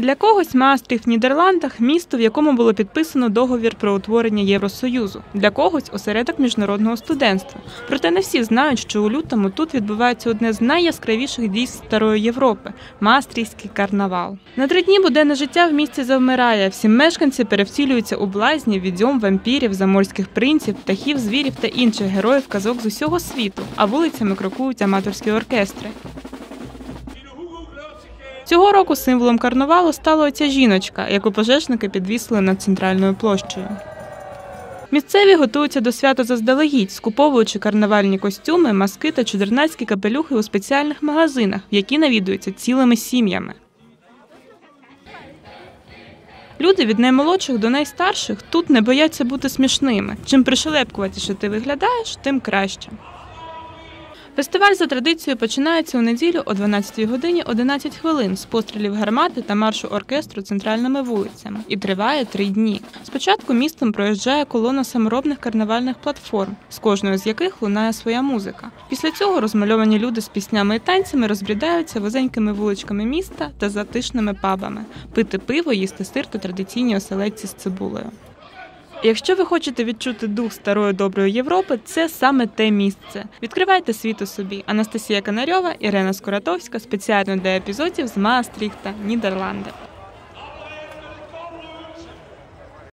Для когось Маастріхт в Нідерландах місто, в якому було підписано договір про утворення Євросоюзу. Для когось осередок міжнародного студентства. Проте не всі знають, що у лютому тут відбувається одне з найяскравіших дійств старої Європи Маастрійський карнавал. На три дні буденне життя в місті завмирає. Всі мешканці перевтілюються у блазнів, відьом, вампірів, заморських принців, птахів, звірів та інших героїв казок з усього світу, а вулицями крокують аматорські оркестри. Цього року символом карнавалу стала оця жіночка, яку пожежники підвісили над центральною площею. Місцеві готуються до свята заздалегідь, скуповуючи карнавальні костюми, маски та чудернацькі капелюхи у спеціальних магазинах, які навідуються цілими сім'ями. Люди від наймолодших до найстарших тут не бояться бути смішними. Чим пришелепкуватіше ти виглядаєш, тим краще. Фестиваль за традицією починається у неділю о 12 годині 11 хвилин з пострілів гармати та маршу оркестру центральними вулицями і триває три дні. Спочатку містом проїжджає колона саморобних карнавальних платформ, з кожною з яких лунає своя музика. Після цього розмальовані люди з піснями і танцями розбрідаються вузенькими вуличками міста та затишними пабами, пити пиво, їсти сир та традиційні оселедці з цибулею. Якщо ви хочете відчути дух старої доброї Європи, це саме те місце. Відкривайте світ у собі. Анастасія Канарьова, Ірина Скоратовська спеціально для епізодів з Маастріхта, Нідерланди.